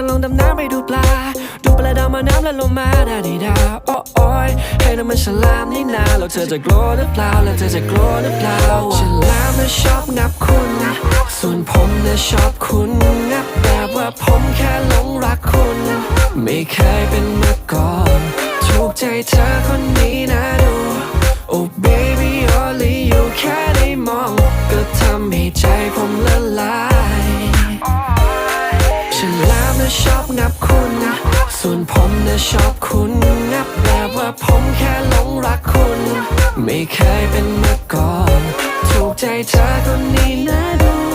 อลงดำน้ำไปดูปลา ดูปลาดาวมาน้ำแล้วลงมาดาดีดาโอ้โอยให้น้ำมันฉลามนี่นาแล้วเธอจะกลัวหรือเปล่าแล้วเธอจะกลัวหรือเปล่าฉลามน่ะชอบงับคุณส่วนผมน่ะชอบคุณงับแบบว่าผมแค่หลงรักคุณ ไม่เคยเป็นมาก่อนถูกใจเธอคนนี้นะดู Oh baby only you แค่ได้มอง ก็ทำให้ใจผมละลาย นะชอบงับคุณส่วนผมนะชอบคุณงับแบบว่าผมแค่หลงรักคุณ ไม่เคยเป็นมาก่อน ถูกใจเธอคนนี้นะดู